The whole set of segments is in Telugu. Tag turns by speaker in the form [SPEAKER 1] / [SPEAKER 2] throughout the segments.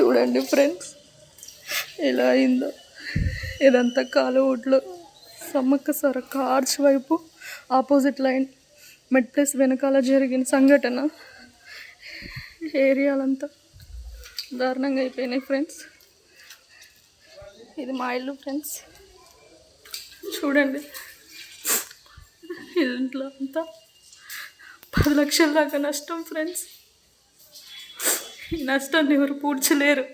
[SPEAKER 1] చూడండి ఫ్రెండ్స్ ఎలా అయిందో. ఇదంతా కాలువోట్లో సమ్మక్క సరక్క ఆర్చ్ వైపు ఆపోజిట్ లైన్. మెడ్ ప్లస్ వెనకాల జరిగిన సంఘటన. ఏరియాలంతా దారుణంగా అయిపోయినాయి ఫ్రెండ్స్ ఇది మా ఇల్లు ఫ్రెండ్స్ చూడండి. ఇంట్లో అంతా పది లక్షల దాకా నష్టం ఫ్రెండ్స్ ఈ నష్టాన్ని ఎవరు పూడ్చలేరు.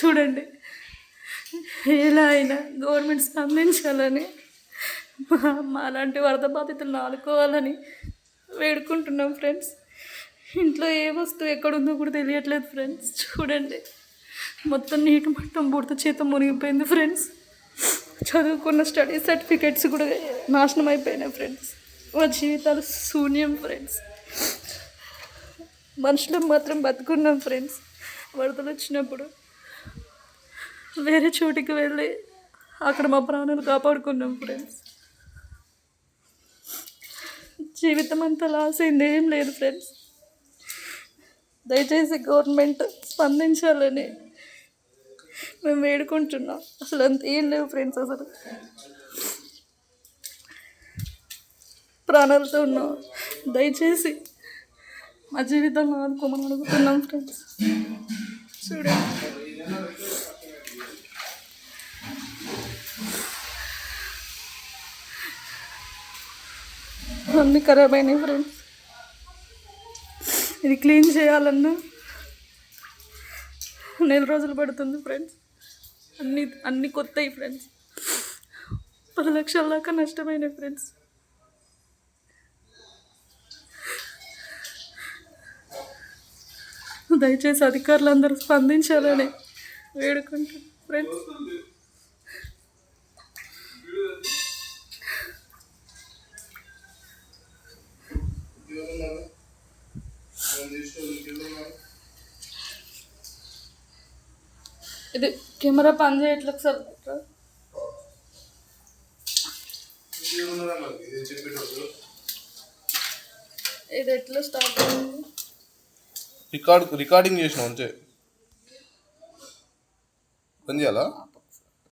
[SPEAKER 1] చూడండి. ఎలా అయినా గవర్నమెంట్ స్పందించాలని మా అలాంటి వరద బాధితులను ఆదుకోవాలని వేడుకుంటున్నాం ఫ్రెండ్స్. ఇంట్లో ఏ వస్తువు ఎక్కడుందో కూడా తెలియట్లేదు ఫ్రెండ్స్. చూడండి. మొత్తం నీటి మట్టం బుడత చేత మునిగిపోయింది ఫ్రెండ్స్. చదువుకున్న స్టడీ సర్టిఫికెట్స్ కూడా నాశనం అయిపోయినాయి ఫ్రెండ్స్. మా జీవితాలు శూన్యం ఫ్రెండ్స్. మనుషులం మాత్రం బతుకున్నాం ఫ్రెండ్స్ వరదలు వచ్చినప్పుడు వేరే చోటికి వెళ్ళి అక్కడ మా ప్రాణాలు కాపాడుకున్నాం ఫ్రెండ్స్ జీవితం అంతా లాస్ అయింది ఏం లేదు ఫ్రెండ్స్ దయచేసి గవర్నమెంట్ స్పందించాలని మేము వేడుకుంటున్నాం. అసలు అంత ఏం లేవు ఫ్రెండ్స్ అసలు. ప్రాణాలతో ఉన్నాం. దయచేసి మా జీవితంలో ఆదుకోమని అడుగుతున్నాం ఫ్రెండ్స్. చూడండి అన్నీ ఖరాబ్ అయినాయి ఫ్రెండ్స్. ఇది క్లీన్ చేయాలన్నా నెల రోజులు పడుతుంది ఫ్రెండ్స్. అన్నీ అన్నీ కొత్తవి ఫ్రెండ్స్. పది లక్షల దాకా నష్టమైనాయి ఫ్రెండ్స్. దయచేసి అధికారులందరూ స్పందించాలని వేడుకుంటాం ఫ్రెండ్స్. ఇది కెమెరా పని చేయట్లేదు సార్. ఇది ఎట్లా స్టార్ట్ అయింది?
[SPEAKER 2] రికార్డ్ రికార్డింగ్ చేసిన అంతే. పని చేయాలా?